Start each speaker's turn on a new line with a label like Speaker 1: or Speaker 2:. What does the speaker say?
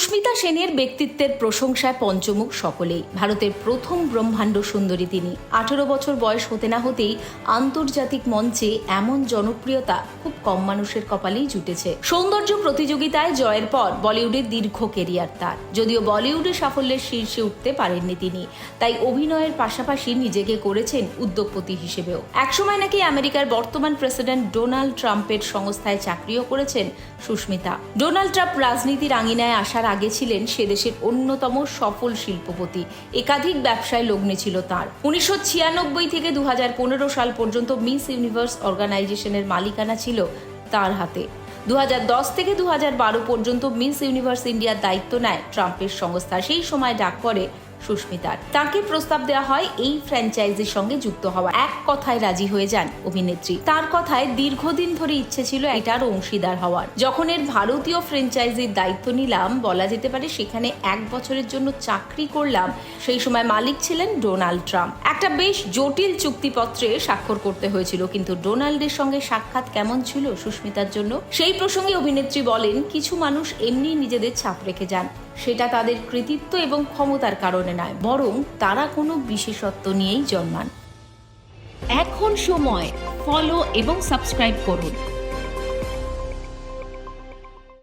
Speaker 1: সুস্মিতা সেনের ব্যক্তিত্বের প্রশংসায় পঞ্চমুখ সকলেই। ভারতের প্রথম ব্রহ্মাণ্ড সুন্দরী তিনি। আঠেরো বছর বয়স হতে না হতেই আন্তর্জাতিক মঞ্চে এমন জনপ্রিয়তা খুব কম মানুষের কপালেই জুটেছে। সৌন্দর্য প্রতিযোগিতায় জয়ের পর বলিউডের দীর্ঘ কেরিয়ার তার। যদিও বলিউডে সাফল্যের শীর্ষে উঠতে পারেননি তিনি, তাই অভিনয়ের পাশাপাশি নিজেকে করেছেন উদ্যোগপতি হিসেবেও। একসময় নাকি আমেরিকার বর্তমান প্রেসিডেন্ট ডোনাল্ড ট্রাম্পের সংস্থায় চাকরিও করেছেন সুস্মিতা। ডোনাল্ড ট্রাম্প রাজনীতির আঙিনায় আসার আগে ছিলেন সে দেশের অন্যতম সফল শিল্পপতি। একাধিক ব্যবসায় লগ্নে ছিল তার। উনিশশো ছিয়ানব্বই থেকে দু হাজার পনেরো সাল পর্যন্ত মিস ইউনিভার্স অর্গানাইজেশনের মালিকানা ছিল তার হাতে। দু হাজার দশ থেকে দু হাজার বারো পর্যন্ত মিস ইউনিভার্স ইন্ডিয়ার দায়িত্ব নেয় ট্রাম্পের সংস্থা। সেই সময় ডাক পড়ে সুস্মিতার। তাকে প্রস্তাব দেওয়া হয় এই ফ্র্যাঞ্চাইজির সঙ্গে যুক্ত হওয়া। এক কথায় রাজি হয়ে যান অভিনেত্রী। তার কথায় দীর্ঘদিন ধরে ইচ্ছে ছিল এটার অংশীদার হওয়ার। যখন এর ভারতীয় ফ্র্যাঞ্চাইজির দায়িত্ব নিলাম, বলা যেতে পারে সেখানে এক বছরের জন্য চাকরি করলাম, সেই সময় মালিক ছিলেন ডোনাল্ড ট্রাম্প। একটা বেশ জটিল চুক্তিপত্রে স্বাক্ষর করতে হয়েছিল, কিন্তু ডোনাল্ডের সঙ্গে সাক্ষাৎ কেমন ছিল সুস্মিতার জন্য? সেই প্রসঙ্গে অভিনেত্রী বলেন, কিছু মানুষ এমনি নিজেদের ছাপ রেখে যান। সেটা তাদের কৃতিত্ব এবং ক্ষমতার কারণে। নয় বরং তারা কোনো বিশেষত্ব নিয়েই জন্মান।
Speaker 2: এখন সময়। ফলো এবং সাবস্ক্রাইব করুন।